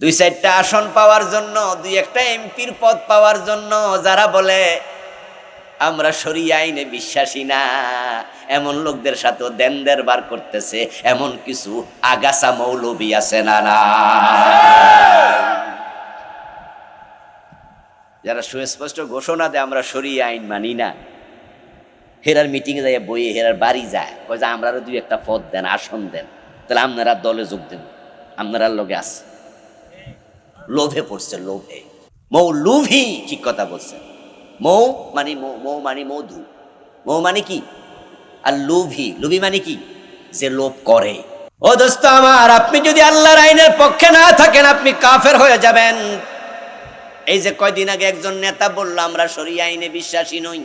দুই চারটা আসন পাওয়ার জন্য, দুই একটা এমপির পদ পাওয়ার জন্য, যারা বলে, আমরা সরিয়ে আইনে বিশ্বাসী না, এমন লোকদের সাথেও দেনদের বার করতেছে, এমন কিছু আগাছা মৌলবী আছে না না। যারা সুস্পষ্ট ঘোষণা দেয়, আমরা সরিয়ে আইন মানি না। হেরার মিটিংয়ে যায় বইয়ে হেরার বাড়ি যায়, কয় যে, আমরারও দুই একটা পদ দেন, আসন দেন, তাহলে আপনারা দলে যোগ দেন, আপনারা লোকে আছে লোভে পড়ছে, লোভে। মৌ লুভি, ঠিক কথা বলছেন। মৌ মানে মৌ- মানে মধু। মৌ মানে কি? আর লুভি লুভি মানে কি? যে লোভ করে। ও দোস্ত আমার, আপনি যদি আল্লাহর আইনের পক্ষে না থাকেন, আপনি কাফের হয়ে যাবেন। এই যে কয়দিন আগে একজন নেতা বলল, আমরা সরিয়ে আইনে বিশ্বাসী নই।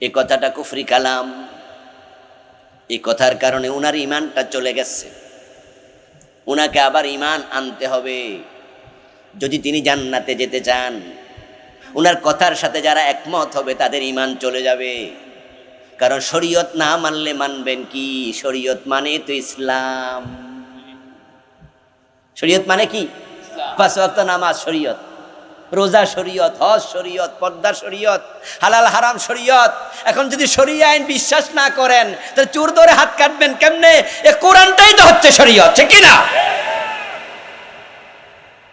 এ কথাটা কুফরি কালাম। এই কথার কারণে উনার ইমানটা চলে গেছে। উনাকে আবার ইমান আনতে হবে। যদি তিনি জান্নাতে যেতে চান ওনার কথার সাথে যারা একমত হবে, তাদের ইমান চলে যাবে। কারণ শরীয়ত না মানলে মানবেন কি? শরীয়ত মানে তো ইসলাম। শরীয়ত মানে কি? পাঁচ নামাজ শরীয়ত। রোজা শরীয়ত, হজ শরীয়ত, পর্দা শরীয়ত, হালাল হারাম শরীয়ত। এখন যদি শরীয় আইন বিশ্বাস না করেন তাহলে চুর ধরে হাত কাটবেন কেমনে? এ কোরআনটাই তো হচ্ছে শরীয়ত, ঠিক না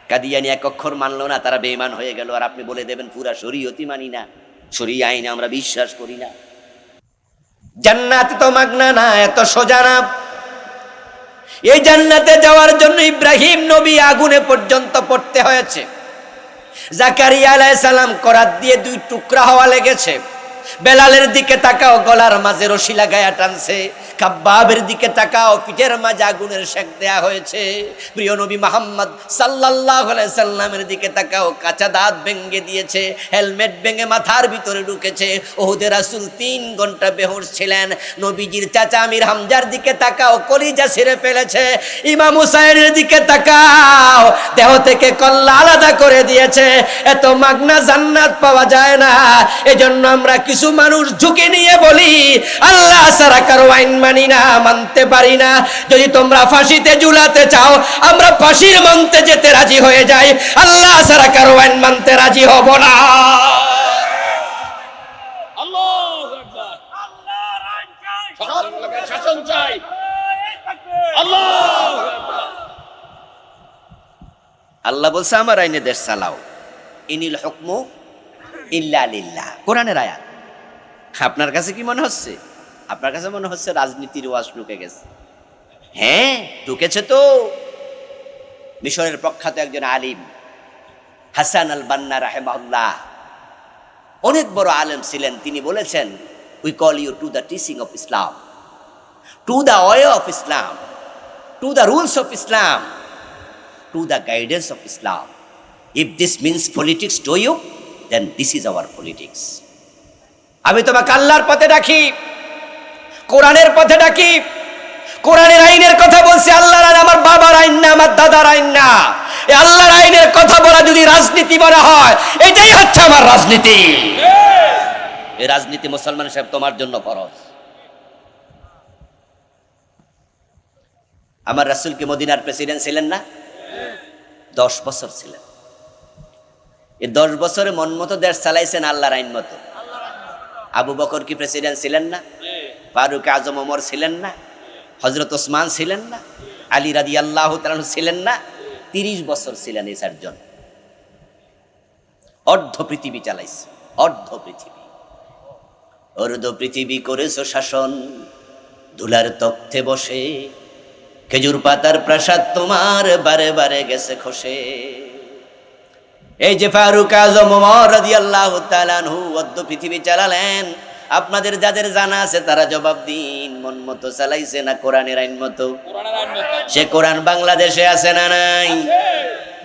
কাদিয়ানি এক অক্ষর মানলো না, তারা বেঈমান হয়ে গেল, আর আপনি বলে দেবেন, পুরা শরীয়তই মানি না। শরীয় আইনে আমরা বিশ্বাস করি না। জান্নাত তো মাগনা না, এত সোজা না। এই জান্নাতে যাওয়ার জন্য ইব্রাহিম নবী আগুনে পর্যন্ত পড়তে হয়েছে। জাকারিয়া আলাইহিস সালাম করাত দিয়ে দুই টুকরা হওয়া লেগেছে। বেলালের দিকে তাকাও, গলার মাঝে রশি লাগায়া টানছে। কাব্বাবের দিকে তাকাও, পিঠের মাঝে আগুনের শেক দেয়া হয়েছে। প্রিয় নবী মোহাম্মদ সাল্লাল্লাহু আলাইহি সাল্লামের দিকে তাকাও, কাঁচা দাঁত ভেঙে দিয়েছে, হেলমেট ভেঙে মাথার ভিতরে ঢুকেছে। ওহুদে রাসূল তিন ঘণ্টা বেহুশ ছিলেন। নবীজির চাচা আমির হামজার দিকে তাকাও, কলিজা ছিঁড়ে ফেলেছে। ইমাম হুসাইনের দিকে তাকাও, দেহ থেকে কল্লা আলাদা করে দিয়েছে। এত মাগনা জান্নাত পাওয়া যায় না। এজন্য আমরা কিছু মানুষ ঝুঁকি নিয়ে বলি আল্লাহ সারা কারও আইন মানি না মানতে পারি না। যদি তোমরা ফাঁসিতে ঝুলাতে চাও আমরা ফাঁসির মন্তে যেতে রাজি হয়ে যাই। আল্লাহ সারা কারও আইন মানতে রাজি হব না। আল্লাহু শাসন চাই। বলছে আমার আইনে দেশ চালাও। ইনিল হুকমু ইল্লা লিল্লাহ। কোরআনের আয়াত। আপনার কাছে কি মনে হচ্ছে? আপনার কাছে মনে হচ্ছে রাজনীতির ওয়াজ ঢুকে গেছে। হ্যাঁ ঢুকেছে তো। মিশরের প্রখ্যাত একজন আলিম, হাসান আল বান্না রাহেমাহুল্লাহ। অনেক বড় আলেম ছিলেন। তিনি বলেছেন we call you to the teaching of Islam to the way of Islam to the rules of Islam to the guidance of Islam if this means politics to you then this is our politics. আমি তোমাকে আল্লাহর পথে ডাকি, কোরআনের পথে ডাকি, কোরআনের আইনের কথা বলছি, আল্লাহর আইন আমার বাবার আইন না, আমার দাদার আইন না। এই আল্লাহর আইনের কথা বলা যদি রাজনীতি বলা হয়, এটাই হচ্ছে আমার রাজনীতি। এই রাজনীতি মুসলমান সাহেব, তোমার জন্য ফরজ। আমার রাসুল কি মদিনার প্রেসিডেন্ট ছিলেন না? দশ বছর ছিলেন। এই দশ বছরে মন মতো দেশ চালাইছেন আল্লাহর আইন মতো। আবু বকর কি প্রেসিডেন্ট ছিলেন না? ফারুক আজম ওমর ছিলেন না? হজরত ওসমান ছিলেন না? আলী রাদি আল্লাহ ছিলেন না? তিরিশ বছর ছিলেন এই চারজন। অর্ধ পৃথিবী চালাইছে, অর্ধ পৃথিবী। অর্ধ পৃথিবী করেছ শাসন, ধুলার তথ্যে বসে, খেজুর পাতার প্রাসাদ তোমার বারে বারে গেছে খসে। এই যে ফারুক আজম রাদিয়াল্লাহু অদ্য পৃথিবী চালালেন। আপনাদের যাদের জানা আছে, তারা জবাব দিন, মন মতো চালাইছে না কোরআনের আইন মতো? সে কোরআন বাংলাদেশে আছে না নাই?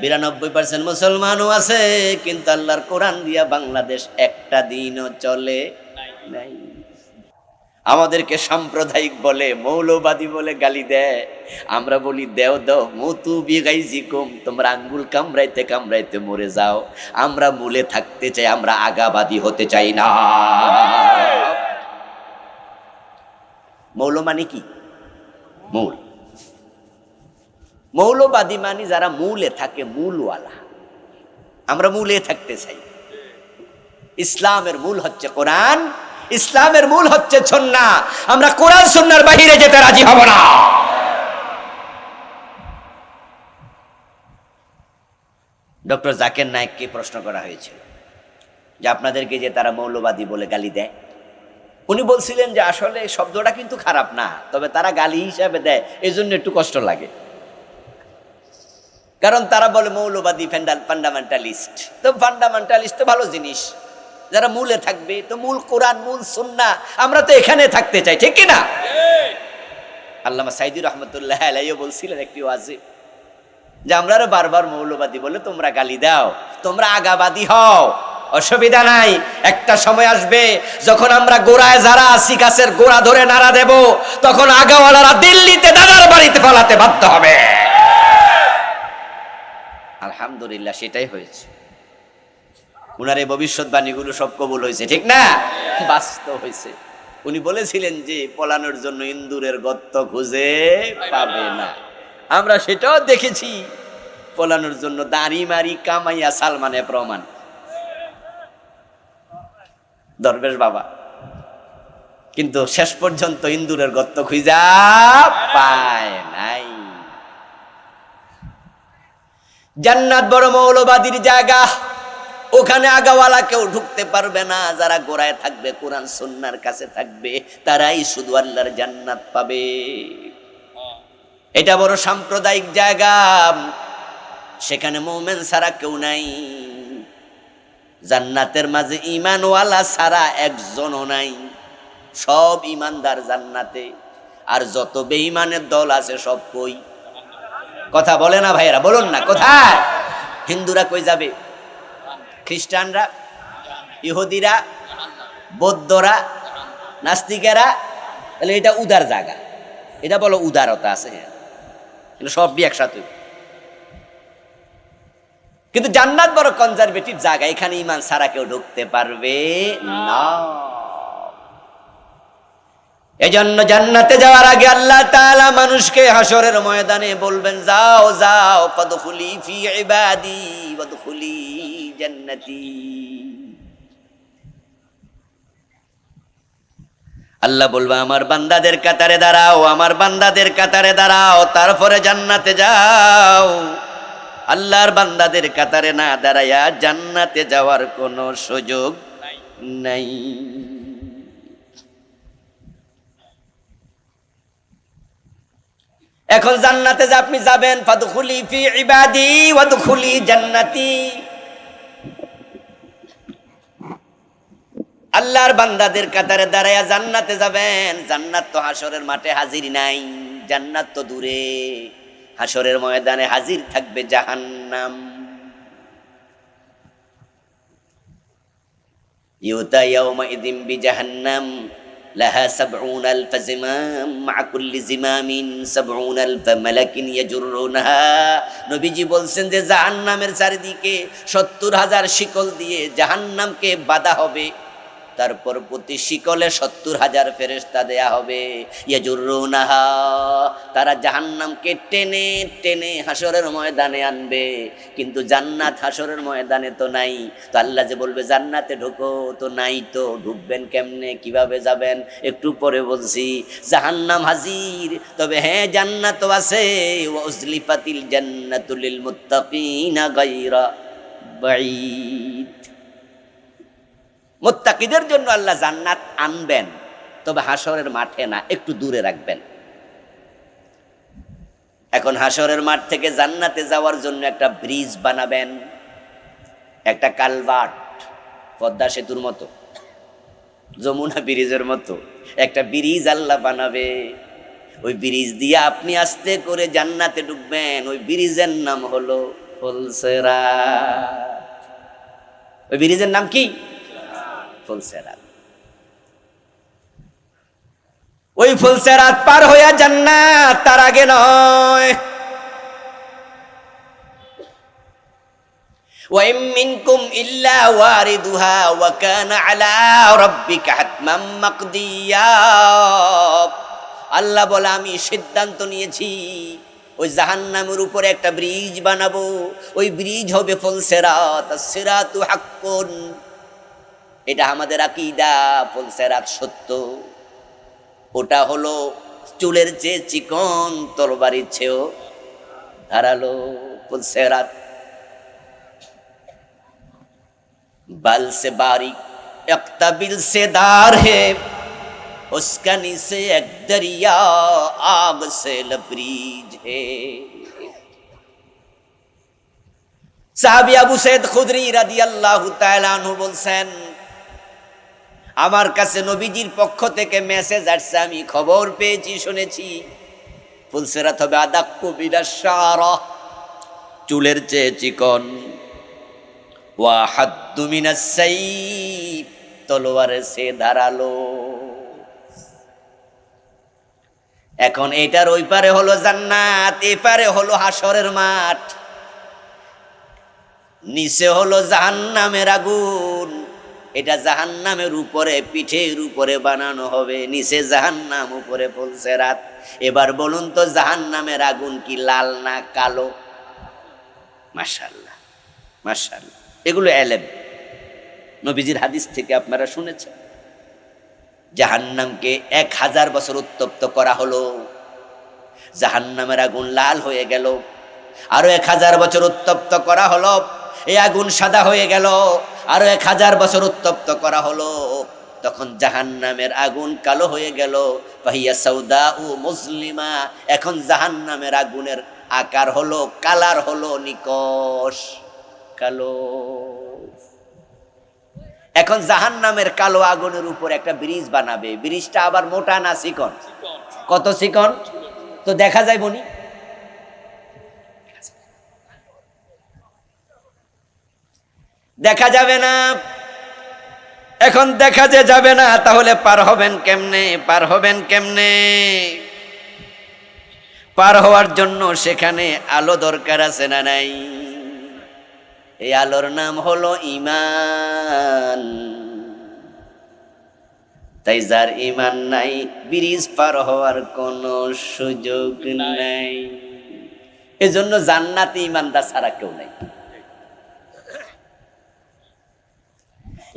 বিরানব্বই পার্সেন্ট মুসলমানও আছে, কিন্তু আল্লাহর কোরআন দিয়া বাংলাদেশ একটা দিনও চলে নাই। আমাদেরকে সাম্প্রদায়িক বলে, মৌলবাদী বলে গালি দেয়। আমরা বলি, দেও দেও, মতু বিগাইজি কম তোমরা আঙ্গুল কামড়াইতে কামড়াইতে মরে যাও। আমরা মূলে থাকতে চাই, আমরা আগাবাদী হতে চাই না। মৌল মানে কি? মূল। মৌলবাদী মানে যারা মূলে থাকে, মূলওয়ালা। আমরা মূলে থাকতে চাই। ইসলামের মূল হচ্ছে কোরআন ইসলামের মূল হচ্ছে সন্না আমরা কোরআন সন্ন্যার বাহিরে যেতে রাজি হব না। ডক্টর জাকের নায়েককে প্রশ্ন করা হয়েছিল যে আপনাদেরকে যে তারা মৌলবাদী বলে গালি দেয়, উনি বলছিলেন যে আসলে শব্দটা কিন্তু খারাপ না, তবে তারা গালি হিসাবে দেয় এই জন্য একটু কষ্ট লাগে। কারণ তারা বলে মৌলবাদী ফান্ডামেন্টালিস্ট তো ফান্ডামেন্টালিস্ট তো ভালো জিনিস। যারা মূলে থাকবে, তো মূল কোরআন, মূল সুন্না আমরা তো এখানে থাকতে চাই, ঠিক কিনা? আল্লামা সাইদুর রহমতুল্লাহ আলাইও বলছিলেন একটি ওয়াজে, যে আমরা বারবার মৌলবাদী বলে তোমরা গালি দাও, তোমরা আগাবাদী হও, অসুবিধা নাই, একটা সময় আসবে যখন আমরা গোড়ায় যারা আছি, গাছের গোড়া ধরে নাড়া দেব, তখন আগাওয়ালারা দিল্লিতে দাদার বাড়িতে পালাতে বাধ্য হবে। আলহামদুলিল্লাহ, সেটাই হয়েছে। উনার এই ভবিষ্যৎবাণীগুলো সব কবুল হয়েছে, ঠিক না? বাস্তব হয়েছে। উনি বলেছিলেন যে, পলানোর জন্য ইন্দুরের গর্ত খুঁজে পাবে না। আমরা সেটাও দেখেছি। পলানোর জন্য দাড়ি মারি কামাইয়া সালমানে প্রমাণ। দরবেশ বাবা, কিন্তু শেষ পর্যন্ত ইন্দুরের গর্ত খুঁজা পায় নাই। জান্নাত বড় মৌলবাদীর জায়গা। ওখানে আগাওয়ালা কেউ ঢুকতে পারবে না, যারা গোড়ায় থাকবে, কোরআন সন্ন্যার কাছে থাকবে, তারাই শুধু আল্লাহর জান্নাত পাবে। এটা বড় সাম্প্রদায়িক জায়গা। সেখানে মোমেন ছাড়া কেউ নাই। জান্নাতের মাঝে ইমানওয়ালা ছাড়া একজনও নাই। সব ইমানদার জান্নাতে। আর যত বেঈমানের দল আছে, সব কই? কথা বলে না ভাইয়েরা, বলুন না, কোথায়? হিন্দুরা কই যাবে? খ্রিস্টানরা, ইহুদিরা, বৌদ্ধরা, নাস্তিকেরা, তাহলে এটা উদার জায়গা। এটা বলো উদারতা আছে কিন্তু সব বি একসাথে কিন্তু জান্নাত বড় কনজারভেটিভ জায়গা, এখানে ইমান সারা কেউ ঢুকতে পারবে না। এজন্য জান্নাতে যাওয়ার আগে আল্লাহ তাআলা মানুষকে হাসরের ময়দানে বলবেন, যাও যাও পদখুলি ফি ইবাদি, ওয়াদখুলি জান্নাতি। আল্লাহ বলবে, আমার বান্দাদের কাতারে দাঁড়াও, আমার বান্দাদের কাতারে দাঁড়াও, তারপরে জান্নাতে যাও। আল্লাহর বান্দাদের কাতারে না দাঁড়াইয়া জান্নাতে যাওয়ার কোনো সুযোগ নাই। এখন জান্নাতে যে আপনি যাবেন, ফাদুখুলি ফি ইবাদি ওয়াদখুলি জান্নাতি। আল্লাহর বান্দাদের কাতারে দাঁড়ায়া জান্নাতে যাবেন। জান্নাত তো হাসরের মাঠে হাজির নাই। জান্নাত তো দূরে। হাসরের ময়দানে হাজির থাকবে জাহান্নাম। ইউতা ইয়াউমাইদিন বিজাহান্নাম, লাহা সাবউন আলফ জিমাম মা কুল্লি জিমামিন সাবউন আলফ মালাকিন ইয়াজুরুনহা। নবীজি বলছেন যে জাহান্নামের চারিদিকে সত্তর হাজার শিকল দিয়ে জাহান্নামকে বাধা হবে। তারপর প্রতি শিকলে সত্তর হাজার ফেরেস্তা দেয়া হবে। ইয়াজুরুনাহা, তারা জাহান্নামকে টেনে টেনে হাসরের ময়দানে আনবে। কিন্তু জান্নাত হাসরের ময়দানে তো নাই। তো আল্লাহ যে বলবে, জান্নাতে ঢোকো তো নাই তো, ঢুকবেন কেমনে, কীভাবে যাবেন? একটু পরে বলছি, জাহান্নাম হাজির, তবে হ্যাঁ জান্নাত আছে। ওয়াজলিফাতিল জান্নাতুল মুত্তাকিনা গায়রা মোত্তাকিদের জন্য আল্লাহ জান্নাত আনবেন, তবে হাসরের মাঠে না, একটু দূরে রাখবেন। এখন হাসরের মাঠ থেকে জান্নাতে যাওয়ার জন্য একটা ব্রিজ বানাবেন, একটা কালভার্ট, পদ্মা সেতুর মতো, যমুনা ব্রিজের মতো, একটা ব্রিজ আল্লাহ বানাবে। ওই ব্রিজ দিয়ে আপনি আস্তে করে জান্নাতে ঢুকবেন ওই ব্রিজের নাম হলো ফুলসেরা। ওই ব্রিজের নাম কি? ফুলসেরাত ওই ফুলসেরাত পার হইয়া জান্নাত তার আগে নয় وإن منكم إلا واردها وكان على ربك حتما مقضيا আল্লাহ বলে আমি সিদ্ধান্ত নিয়েছি ওই জাহান্নামের উপরে একটা ব্রিজ বানাবো ওই ব্রিজ হবে ফল সেরাত সেরাত হাক্কুন এটা আমাদের আকিদা ফল সেরাত সত্য ওটা হলো চুলের চেয়ে চিকন তরবারির চেয়েও ধারালো ফল সেরাত बल से बारीक अक्तबिल से दार है उसका नीचे एक दरिया आग से लबरीज है সাহাবি আবু সৈয়দ খুদরি রাদিয়াল্লাহু তাআলা আনহু বলছেন আমার কাছে নবীজির পক্ষ থেকে মেসেজ আসছে, আমি খবর পেয়েছি, শুনেছি। ফুলসেরাত হবে আদাক্কু বিদাশারা চুলের চেয়ে চিকন। ওয়াহাদ্দু মিনাস সাইফ তলোয়ারে সে ধারালো। এখন এটার ওই পারে হলো জান্নাত, এ পারে হলো হাসরের মাঠ। নিচে হলো জাহান্নামের আগুন। এটা জাহান্নামের উপরে, পিঠের উপরে বানানো হবে, নিচে জাহান্নাম, উপরে বলছে রাত। এবার বলুন তো, জাহান্নামের আগুন কি লাল না কালো? মাশাল্লাহ মাশাল্লাহ এগুলো এলেম। নবীজির হাদিস থেকে আপনারা শুনেছেন। জাহান্নামকে এক হাজার বছর উত্তপ্ত করা হলো। জাহান্নামের আগুন লাল হয়ে গেল। আরও এক হাজার বছর উত্তপ্ত করা হলো। এই আগুন সাদা হয়ে গেল। আরও এক হাজার বছর উত্তপ্ত করা হলো। তখন জাহান্নামের আগুন কালো হয়ে গেল। পাহিয়া সৌদা ও মুসলিমা, এখন জাহান্নামের আগুনের আকার হলো, কালার হলো নিকশ, কালো। এখন জাহান্নামের কালো আগুনের উপর একটা ব্রিজ বানাবে। ব্রিজটা আবার মোটা না চিকন? কত চিকন? তো দেখা যায় বনি দেখা যাবে না। এখন দেখা যে যাবে না, তাহলে পার হবেন কেমনে? পার হবেন কেমনে? পার হওয়ার জন্য সেখানে আলো দরকার আছে না নাই? এই আলোর নাম হলো ইমান তাই যার ইমান নাই, ব্রিজ পার হওয়ার কোনো সুযোগ নাই। এজন্য জান্নাতে ইমানদার ছাড়া কেউ নাই।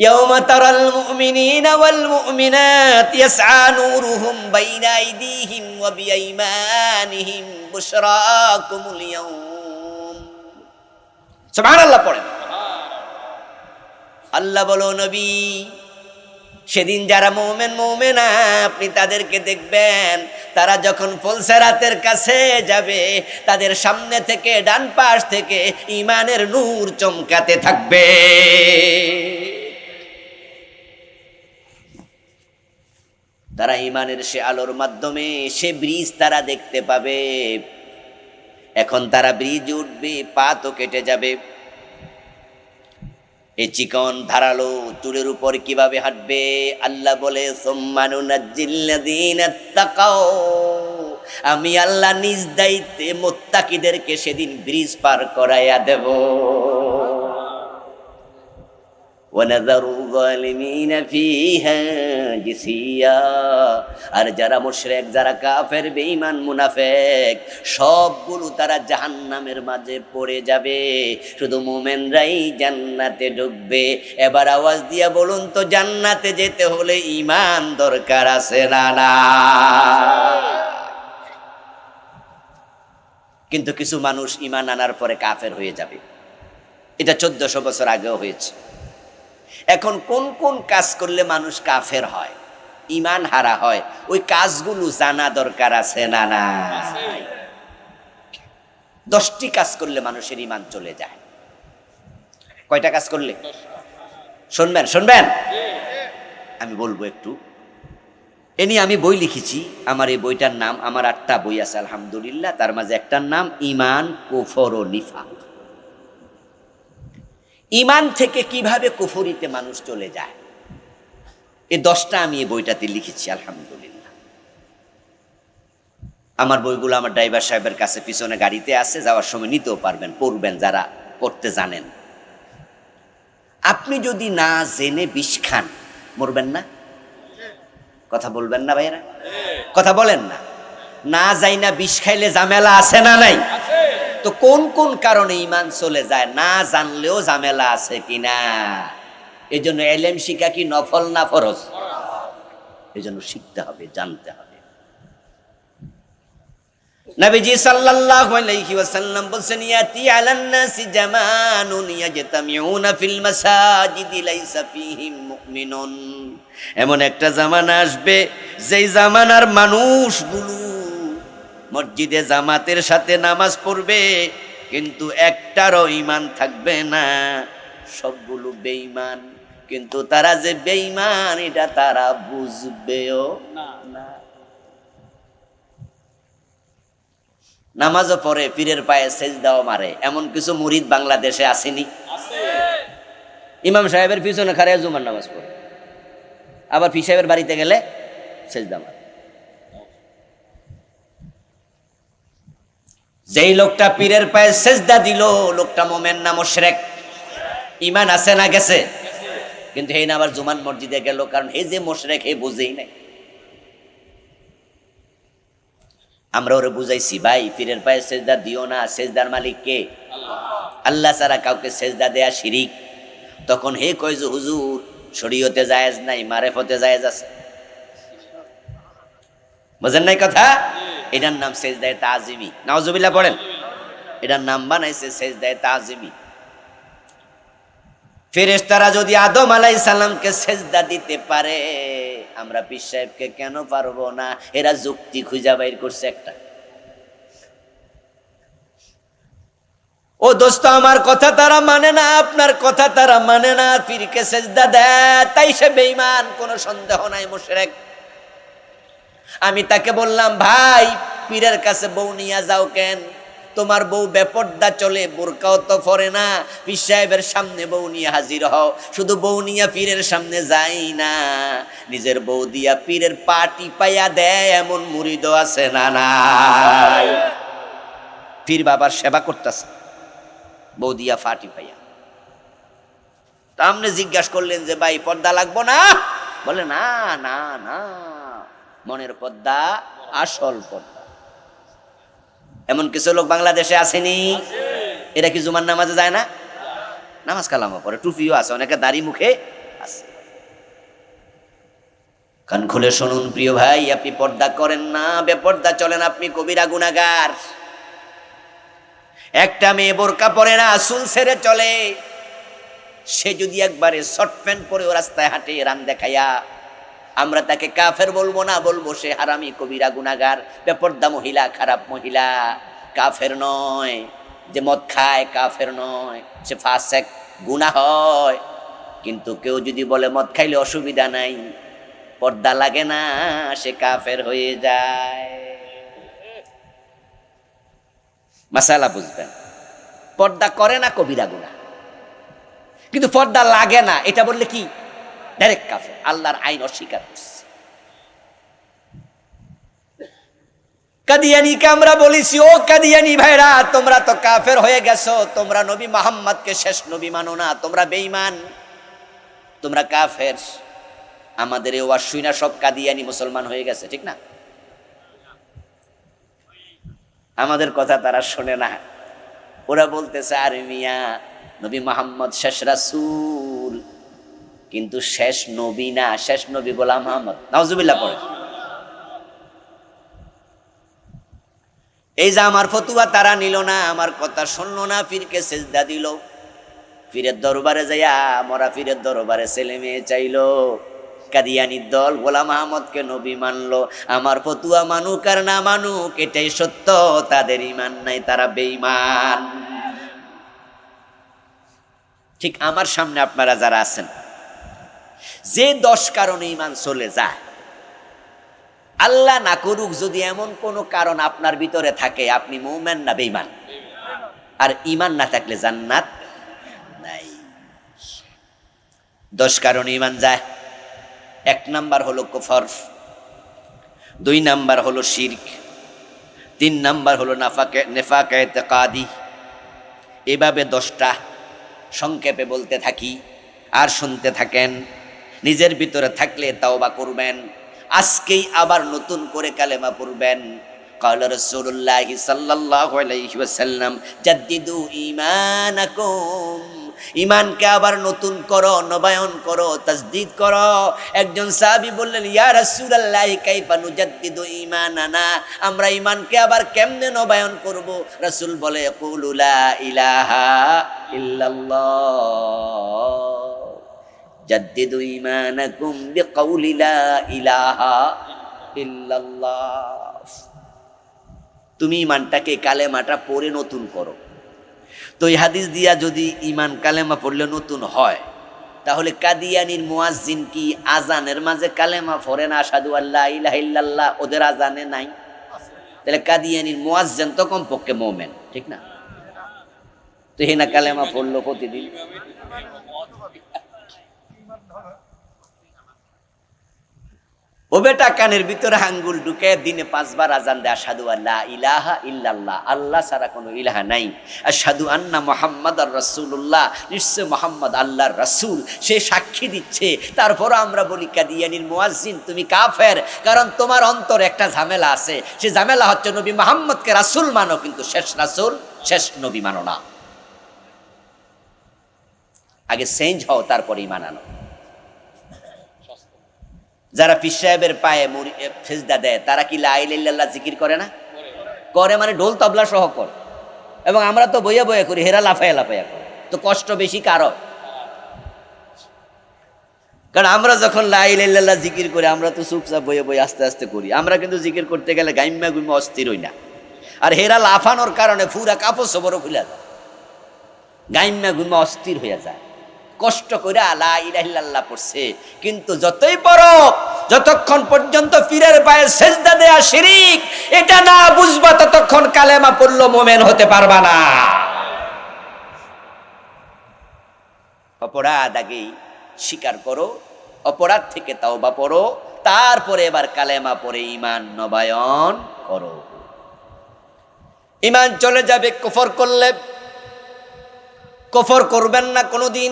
يوم ترى المؤمنين والمؤمنات يسعى نورهم بين أيديهم وبأيمانهم بشراكم اليوم سبحان الله পড়েন আল্লাহ বলো নবী সেদিন যারা মৌমেন মৌমেনা আপনি তাদেরকে দেখবেন তারা যখন ফুলসেরাতের কাছে যাবে তাদের সামনে থেকে ডান পাশ থেকে ইমানের নূর চমকাতে থাকবে তারা ইমানের সে আলোর মাধ্যমে সে ব্রিজ তারা দেখতে পাবে। এখন তারা ব্রিজ উঠবে, পা তো কেটে যাবে। এই চিকন ধারালো চুলের উপর কীভাবে হাঁটবে? আল্লাহ বলে সম্মানু আমি আল্লাহ নিজ দায়িত্বে মোত্তাকিদেরকে সেদিন ব্রিজ পার করাইয়া দেব। ونذر الظالمين فيها جثيا আর যারা মুশরিক যারা কাফের বেঈমান মুনাফেক সবগুলো তারা জাহান্নামের মাঝে পড়ে যাবে শুধু মুমিনরাই জান্নাতে ঢুকবে এবার আওয়াজ দিয়া বলুন তো জান্নাতে যেতে হলে ঈমান দরকার আছে না না কিন্তু কিছু মানুষ ঈমান আনার পরে কাফের হয়ে যাবে এটা চোদ্দশো বছর আগেও হয়েছে এখন কোন কোন কাজ করলে মানুষ কাফের হয়? ইমান হারা হয়? ওই কাজগুলো জানা দরকার আছে না না দশটি কাজ করলে মানুষের ইমান চলে যায়। কয়টা কাজ করলে? শুনবেন শুনবেন? আমি বলব একটু। এ নিয়ে আমি বই লিখেছি, আমার এই বইটার নাম, আমার আটটা বই আছে, আলহামদুলিল্লাহ, তার মাঝে একটার নাম ইমান কুফর ও নিফাক। ইমান থেকে কীভাবে কুফরিতে মানুষ চলে যায়? এ দশটা আমি এই বইটাতে লিখেছি, আলহামদুলিল্লাহ। আমার বইগুলো আমার ড্রাইভার সাহেবের কাছে পিছনে গাড়িতে আছে, যাওয়ার সময় নিতেও পারবেন, পড়বেন যারা পড়তে জানেন। আপনি যদি না জেনে বিষ খান, মরবেন না? কথা বলবেন না ভাইয়েরা? কথা বলেন না। না যাই না বিষ খাইলে ঝামেলা আছে না নাই? তো কোন কোন কারণে ইমান চলে যায় না জানলেও ঝামেলা আছে কিনা? এই জন্য এলেম শিখা কি নফল না ফরজ? এই জন্য শিখতে হবে, জানতে হবে। নবীজি সাল্লাল্লাহু আলাইহি ওয়াসাল্লাম ইয়াতি আলান নাসি জামানুন ইয়াজতামিউনা ফিল মাসাজিদি লাইসা ফীহিম মুমিনুন। এমন একটা জামানা আসবে, যেই জামানার মানুষগুলো মসজিদে জামাতের সাথে নামাজ পড়বে কিন্তু একটারও ইমান থাকবে না। সবগুলো বেঈমান কিন্তু তারা যে বেঈমান এটা তারা বুঝবেও না। নামাজও পড়ে পীরের পায়ে সেজদাও মারে এমন কিছু মুরিদ বাংলাদেশে আসেনি। ইমাম সাহেবের পিছনে খারে জুমার নামাজ পড়ে আবার ফি সাহেবের বাড়িতে গেলে সেজদা মারে। যেই লোকটা পীরের পায়ে সেজদা দিল, লোকটা মোমেন না মোশরেক। ইমান আছে না গেছে? কিন্তু এই না আবার জুমান মসজিদে গেল, কারণ এই যে মোশরেক হে বুঝেই নাই। আমরা ওরে বুঝাইছি, ভাই, পীরের পায়ে সেজদা দিও না। সেজদার মালিক কে? আল্লাহ ছাড়া কাউকে সেজদা দেয়া শিরিক। তখন হে কয় যে, হুজুর, শরীয়তে জায়েজ নাই, মারেফতে জায়েজ আছে। বুঝেন নাই কথা? এটার নাম সেজদায় তাজিমি। নাওজুবিল্লাহ পড়েন? এটার নাম বানাইছে সেজদায় তাজিমি। ফেরেশতারা যদি আদম আলাই সালামকে সেজদা দিতে পারে, আমরা পীর সাহেবকে কেন পারব না? এরা যুক্তি খুঁজা বাইর করছে একটা। ও দোস্ত, আমার কথা তারা মানে না, আপনার কথা তারা মানে না। পীরকে সেজদা দেয়, তাই সে বেঈমান, কোনো সন্দেহ নাই, মুশরিক। আমি তাকে বললাম, ভাই, পীরের কাছে বউ নিয়ে যাও কেন? তোমার বউ বেপর্দা চলে, বোরকাও তো ফরে না। পীর সাহেবের সামনে বউ নিয়ে হাজির হও। শুধু বউ নিয়ে পীরের সামনে যাই না। নিজের বউ দিয়া পীরের পাটি পাইয়া দেয়, এমন মুরিদ আছে না নাই। পীর বাবার সেবা করতেছে। বউ দিয়া ফাটি পাইয়া। তা আপনি জিজ্ঞাসা করলেন যে, ভাই, পর্দা লাগবো না? বলে, না না না। মনের পদ্মা, আসল পর্দা এমন কিছু লোক বাংলাদেশে আসেনি? এরা কি জুমার নামাজে যায় না? নামাজ কালামও পরে টুপিও আছে, অনেকে দাড়ি মুখে আছে। কান খুলে শুনুন প্রিয় ভাই, আপনি পর্দা করেন না, বেপর্দা চলেন আপনি কবিরা গুনাগার। একটা মেয়ে বোরকা পরে না, চুল ছেড়ে চলে। সে যদি একবারে শর্ট প্যান্ট পরে ও রাস্তায় হাঁটে, রান দেখাইয়া আমরা তাকে কাফের বলব না বলব, সে হারামি কবিরা গুনাগার বেপর্দা মহিলা, খারাপ মহিলা। কাফের নয়। যে মদ খায়, কাফের নয়। সে ফাসেক গুণা হয়। কিন্তু কেউ যদি বলে, মদ খাইলে অসুবিধা নাই। পর্দা লাগে না, সে কাফের হয়ে যায়। মাসালা বুঝবেন। পর্দা করে না কবিরা গুণা কিন্তু পর্দা লাগে না, এটা বললে কি? ডাইরেক্ট কাফের, আল্লাহর আইন অস্বীকার করছে। আমরা ও কাদিয়ানি ভাইরা, তোমরা তো কাফের হয়ে গেছো, তোমরা নবী শেষ নবী মানো না, তোমরা তোমরা কাফের। আমাদের এই ওয়াজ সব কাদিয়ানি মুসলমান হয়ে গেছে, ঠিক না? আমাদের কথা তারা শোনে না। ওরা বলতেছে, আর মিয়া, নবী মোহাম্মদ শেষ রাসূল। কিন্তু শেষ নবী না, শেষ নবী গোলাম মোহাম্মদ নাউজুবিল্লাহ পড়ে। এই যে আমার ফতুয়া তারা নিল না, আমার কথা শুনলো না ফিরকে সেজদা দিল। ফিরের দরবারে যাইয়া মরা ফিরের দরবারে ছেলে মেয়ে চাইলো। কাদিয়ানির দল গোলাম আহমদকে নবী মানলো। আমার ফতুয়া মানুক আর না মানুক, এটাই সত্য, তাদের ইমান নাই, তারা বেঈমান। ঠিক আমার সামনে আপনারা যারা আছেন যে দশ কারণে ইমান চলে যায়, আল্লাহ না করুক যদি এমন কোনো কারণ আপনার ভিতরে থাকে, আপনি মৌমেন না বেইমান আর ইমান না থাকলে জান্নাত নাই। দশ কারণে ইমান যায়। এক নাম্বার হলো কুফর, দুই নাম্বার হলো শির্ক, তিন নাম্বার হলো নাফাকে, নেফাকে কাদি এভাবে দশটা সংক্ষেপে বলতে থাকি, আর শুনতে থাকেন। নিজের ভিতরে থাকলে তাও বা করবেন আজকেই আবার নতুন করে কালেমা পড়বেন قال رسول الله صلى الله عليه وسلم جددوا إيمانكم ইমানকে আবার নতুন করো নবায়ন করো তাসদিদ করো একজন সাহাবী বললেন ইয়া রাসূলুল্লাহ কাইফা নুজাদ্দিদু ঈমানানা আমরা ইমানকে আবার কেমনে নবায়ন করব রাসূল বলে কুলু লা ইলাহা ইল্লাল্লাহ জাদ্দিদু ঈমানাকুম বিকাউলি লা ইলাহা ইল্লাল্লাহ। তুমি ইমানটাকে কালেমাটা পড়ে নতুন করো। তো এই হাদিস দিয়া যদি ইমান কালেমা পড়লে নতুন হয়, তাহলে কাদিয়ানির মুয়াজ্জিন কি আজানের মাঝে কালেমা পড়ে না? আসাদু আল্লাহ ইলাহা ইল্লাল্লাহ, ওদের আজানে নাই? তাহলে কাদিয়ানির মুয়াজ্জিন তো কমপক্ষে মোমেন, ঠিক না? তো হেনা কালেমা পড়ল প্রতিদিন। ও বেটা কানের ভিতরে আঙ্গুল ঢুকে দিনে পাঁচবার আজান দেয় আসাদু আল্লাহ ইলাহা ইল্লাল্লাহ। আল্লাহ ছাড়া কোনো ইলাহা নাই। আসাদু আন্না মোহাম্মদ আর রসুল্লাহ নিশ্চয় মোহাম্মদ আল্লাহর রসুল, সে সাক্ষী দিচ্ছে। তারপর আমরা বলি কাদিয়ানির মুয়াজ্জিন, তুমি কাফের। কারণ তোমার অন্তর একটা ঝামেলা আছে। সে ঝামেলা হচ্ছে নবী মোহাম্মদকে রাসূল মানো, কিন্তু শেষ রাসূল শেষ নবী মানো না। আগে চেঞ্জ হও, তারপরে ইমান আনো। যারা পীর সাহেবের পায়ে সেজদা দেয়, তারা কি লা ইলাহা জিকির করে না? করে মানে ঢোল তবলা সহ করে। এবং আমরা তো বইয়া বইয়া করি, হেরা লাফাইয়া লাফাইয়া করে। তো কষ্ট বেশি কারও? কারণ আমরা যখন লা ইলাহা ইল্লাল্লাহ জিকির করি, আমরা তো চুপচাপ বইয়ে বই আস্তে আস্তে করি। আমরা কিন্তু জিকির করতে গেলে গাইম্যা গুইম্যা অস্থির হই না। আর হেরা লাফানোর কারণে ফুরা কাপড় সবরও খুলে যায়। গাইম্যা গুইম্যা অস্থির হয়ে যায়। কষ্ট করে আলা ইলাহিল্লাহ পড়ছে। কিন্তু যতই পড়ো, যতক্ষণ পর্যন্ত পীরের পায়ে সেজদা দেয়া শিরিক, এটা না বুঝবা ততক্ষণ কালেমা পড়ল মোমেন হতে পারবা না। অপরাধ আগেই স্বীকার করো, অপরাধ থেকে তাওবা পড়ো, তারপরে এবার কালেমা পরে ইমান নবায়ন করো। ইমান চলে যাবে, কুফর করলে। কফর করবেন না কোনোদিন।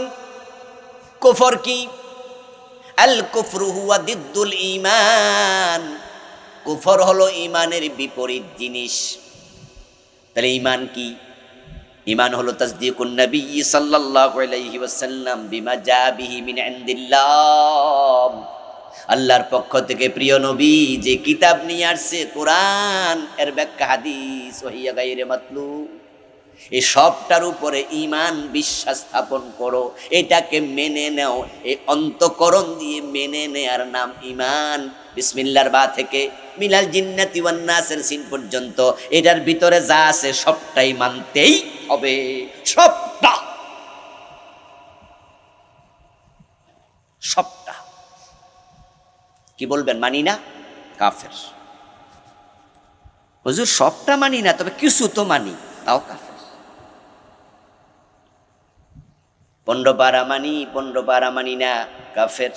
কফর কি? আল কুফরু হুয়া দিদ্দুল ইমান কুফর হলো ইমানের বিপরীত জিনিস। তাহলে ইমান কি? ইমান হলো তাসদিকুন নবী সাল্লাল্লাহু আলাইহি ওয়াসাল্লাম বিমা জা বিহি মিন ইনদিল্লাহ। আল্লাহর পক্ষ থেকে প্রিয় নবী, যে কিতাব নিয়ে আসছে কোরআন, এর ব্যাখ্যা হাদিস, ওহিয়া গাইরে মাতলু এই সবটার উপরে ইমান বিশ্বাস স্থাপন করো। এটাকে মেনে নাও। এই অন্তকরণ দিয়ে মেনে নেয়ার নাম ইমান বিসমিল্লার বা থেকে মিলাল জিন্নাতি ওয়ান নাসের সিন পর্যন্ত। এটার ভিতরে যা আছে সবটাই মানতেই হবে। সবটা। সবটা। কি বলবেন, মানি না? কাফের। হুজুর, সবটা মানি না, তবে কিছু তো মানি, তাও কাফের। পনেরো পারা মানি, পনেরো পারা মানি না, কাফের।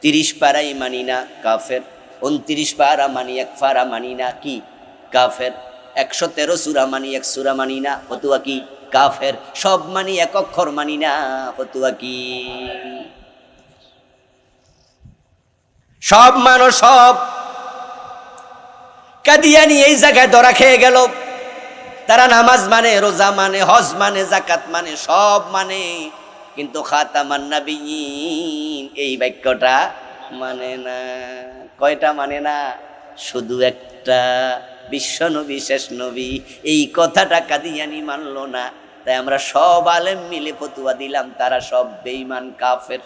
তিরিশ পারাই মানি না, কাফের। উনত্রিশ পারা মানি, এক পারা মানি না, কি? কাফের। একশো তেরো সুরা মানি, এক সুরা মানি না, ফতুয়া কি? কাফের। সব মানি এক অক্ষর মানি না, ফতুয়া কি? সব মানো সব কাদিয়ানি এই জায়গায় ধরা খেয়ে গেল। তারা নামাজ মানে রোজা মানে হজ মানে জাকাত মানে সব মানে। কিন্তু খাতামান নাবিয়িন, এই বাক্যটা মানে না। কয়টা মানে না? শুধু একটা। বিশ্ব নবী, শেষ নবী, এই কথাটা কাদিয়ানি মানলো না। তাই আমরা সব আলেম মিলে ফতুয়া দিলাম, তারা সব বেইমান কাফের।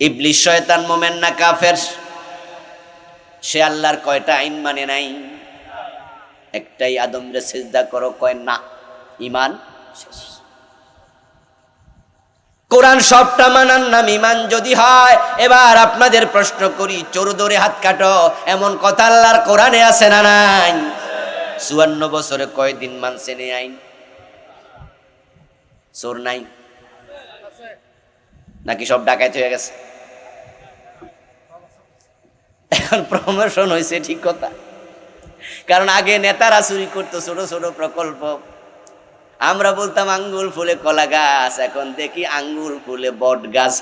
ইবলিশ শয়তান মোমেন না, কাফের। সে আল্লাহর কয়টা আইন মানে নাই? একটাই আদমরে সেজদা করো, কয় না ইমান শেষ। কোরআন সবটা মানার নাম ইমান যদি হয়, এবার আপনাদের প্রশ্ন করি, চোর ধরে হাত কাটো, এমন কথা আল্লাহর কোরআনে আছে না নাই? চুয়ান্ন বছরে কয়দিন মানছে নে আইন? চোর নাই? নাকি সব ডাকাইত হয়ে গেছে? এখন প্রমোশন হয়েছে ঠিক কথা। কারণ আগে নেতারা চুরি করতো, ছোট ছোট প্রকল্প। আমরা বলতাম আঙ্গুল ফুলে কলা গাছ, এখন দেখি আঙ্গুল ফুলে বট গাছ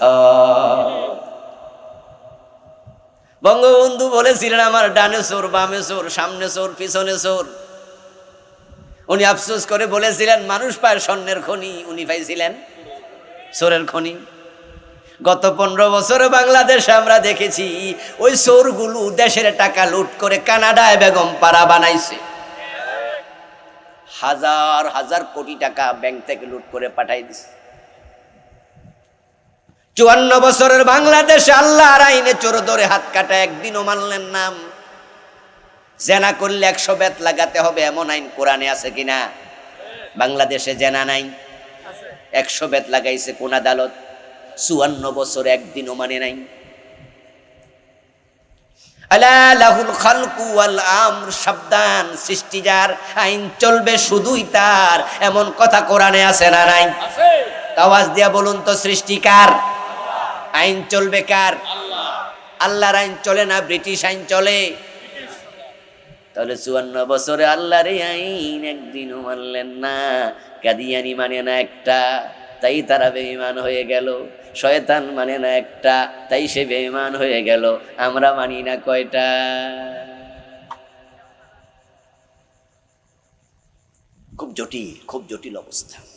বঙ্গবন্ধু বলেছিলেন, আমার ডানে চোর, বামে চোর, সামনে চোর, পিছনে চোর। উনি আফসোস করে বলেছিলেন, মানুষ পায় স্বর্ণের খনি। উনি পাইছিলেন চোরের খনি। গত পনেরো বছরে বাংলাদেশে আমরা দেখেছি, ওই সোরগুলো দেশের টাকা লুট করে কানাডায় বেগম পাড়া বানাইছে। হাজার হাজার কোটি টাকা ব্যাংক থেকে লুট করে পাঠাই দিছে। চুয়ান্ন বছরের বাংলাদেশে আল্লাহর আইনে চোর ধরে হাত কাটা একদিনও মানলেন নাম জেনা করলে একশো বেত লাগাতে হবে, এমন আইন কোরআনে আছে কিনা? বাংলাদেশে জেনা নাই। একশো বেত লাগাইছে কোন আদালত? চুয়ান্ন বছর একদিনও মানে নাই। আলা লাহুল খালকু ওয়াল আমর সাবধান সৃষ্টি যার আইন চলবে শুধুই তার এমন কথা কোরআনে আছে না নাই? আওয়াজ দিয়া বলুন তো সৃষ্টিকার আইন চলবে কার? আল্লাহর আইন চলে না ব্রিটিশ আইন চলে? তাহলে চুয়ান্ন বছরে আল্লাহর আইন একদিনও মানলেন না। কাদিয়ানি মানে না একটা তাই তারা বেঈমান হয়ে গেল। শয়তান মানে না একটা, তাই সে বেমান হয়ে গেল, আমরা মানি না কয়টা। খুব জটিল খুব জটিল অবস্থা।